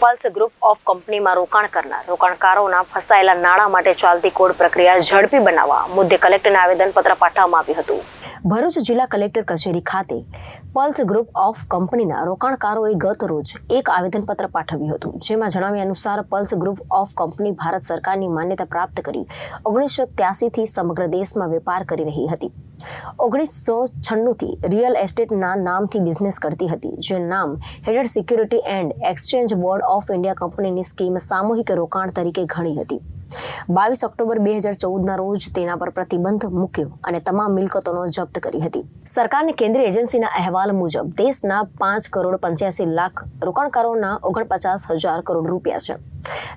Pulse group of કંપનીમાં રોકાણ કરનાર. રોકાણકારોના ફસાયેલા નાણાં માટે ચાલતી કોડ પ્રક્રિયા ઝડપી બનાવવા મુદ્દે કલેક્ટરને આવેદનપત્ર પાઠવવામાં આવ્યું હતું. ભરૂચ જિલ્લા કલેક્ટર કચેરી ખાતે પલ્સ ગ્રુપ ઓફ કંપનીના રોકાણકારોએ ગત રોજ એક આવેદનપત્ર પાઠવ્યું હતું, જેમાં જણાવ્યા અનુસાર Pearls group of company Bharat સરકારની માન્યતા પ્રાપ્ત કરી ઓગણીસો ત્યાસીથી સમગ્ર દેશમાં વેપાર કરી રહી હતી. ઓગણીસો છન્નુંથી રિયલ એસ્ટેટના નામથી બિઝનેસ કરતી હતી જે નામ headed security and exchange board of India કંપનીની સ્કીમ સામૂહિક રોકાણ તરીકે ઘણી હતી. બાવીસ ઓક્ટોબર બે હજાર ચૌદના રોજ તેના પર પ્રતિબંધ મૂક્યો અને તમામ મિલકતોનો જપ્ત કરી હતી. સરકારની કેન્દ્રીય એજન્સીના અહેવાલ મુજબ, દેશના પાંચ કરોડ પંચ્યાસી લાખ રોકાણકારોના ઓગણપચાસ હજાર કરોડ રૂપિયા છે.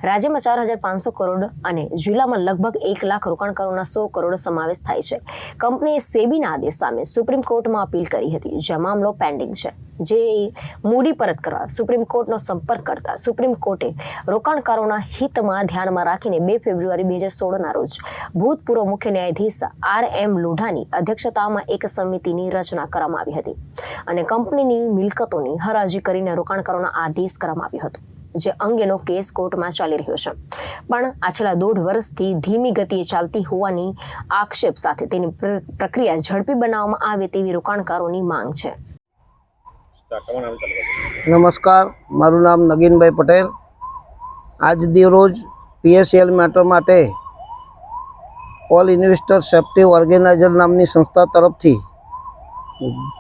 રાજ્યમાં ચાર હજાર પાંચસો કરોડ અને જિલ્લામાં લગભગ એક લાખ રોકાણકારોના સો કરોડ સમાવેશ થાય છે. કંપનીએ સેબીના આદેશ સામે સુપ્રીમ કોર્ટમાં અપીલ કરી હતી જે મામલો પેન્ડિંગ છે. જે મૂડી પરત કરવા સુપ્રીમ કોર્ટનો સંપર્ક કરતા સુપ્રીમ કોર્ટે રોકાણકારોના હિતમાં ધ્યાનમાં રાખીને બે ફેબ્રુઆરી બે હજાર સોળના રોજ ભૂતપૂર્વ મુખ્ય ન્યાયાધીશ આર એમ લોઢાની અધ્યક્ષતામાં એક સમિતિની રચના કરવામાં આવી હતી અને કંપનીની મિલકતોની હરાજી કરીને રોકાણકારોના આદેશ કરવામાં આવ્યો હતો, જે અંગેનો કેસ કોર્ટમાં ચાલી રહ્યો છે. પણ આ છેલ્લા દોઢ વર્ષથી ધીમી ગતિએ ચાલતી હોવાની આક્ષેપ સાથે તેની પ્ર- પ્રક્રિયા ઝડપી બનાવવામાં આવે તેવી રોકાણકારોની માંગ છે. નમસ્કાર. મારું નામ નગીનભાઈ પટેલ. આજ દિવરોજ પીએસએલ મેટર માટે ઓલ ઇન્વેસ્ટર સેફ્ટી ઓર્ગેનાઇઝર નામની સંસ્થા તરફથી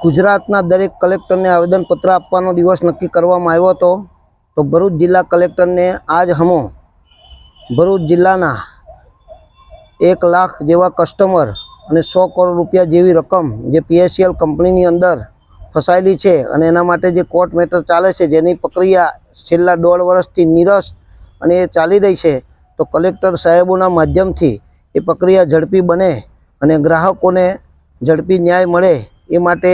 ગુજરાતના દરેક કલેક્ટરને આવેદનપત્ર આપવાનો દિવસ નક્કી કરવામાં આવ્યો હતો. તો ભરૂચ જિલ્લા કલેક્ટરને આજ હમો ભરૂચ જિલ્લાના એક લાખ જેવા કસ્ટમર અને સો કરોડ રૂપિયા જેવી રકમ જે પીએસએલ કંપનીની અંદર ફસાયેલી છે અને એના માટે જે કોર્ટ મેટર ચાલે છે, જેની પ્રક્રિયા છેલ્લા દોઢ વર્ષથી નિરસ અને એ ચાલી રહી છે, તો કલેક્ટર સાહેબોના માધ્યમથી એ પ્રક્રિયા ઝડપી બને અને ગ્રાહકોને ઝડપી ન્યાય મળે એ માટે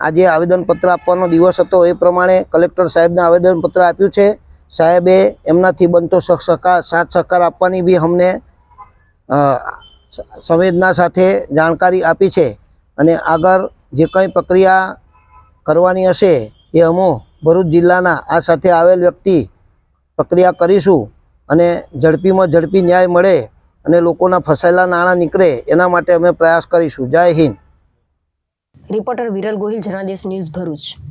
આજે આવેદનપત્ર આપવાનો દિવસ હતો. એ પ્રમાણે કલેક્ટર સાહેબને આવેદનપત્ર આપ્યું છે. સાહેબે એમનાથી બનતો સહ- સહકાર, સાથ સહકાર આપવાની બી અમને સંવેદના સાથે જાણકારી આપી છે અને આગળ જે કંઈ પ્રક્રિયા કરવાની હશે એ અમો ભરૂચ જિલ્લાના આ સાથે આવેલ વ્યક્તિ પ્રક્રિયા કરીશું અને ઝડપીમાં ઝડપી ન્યાય મળે અને લોકોના ફસાયેલા નાણાં નીકળે એના માટે અમે પ્રયાસ કરીશું. Jai Hind. Reporter Viral Gohil, Janadesh news Bharuch.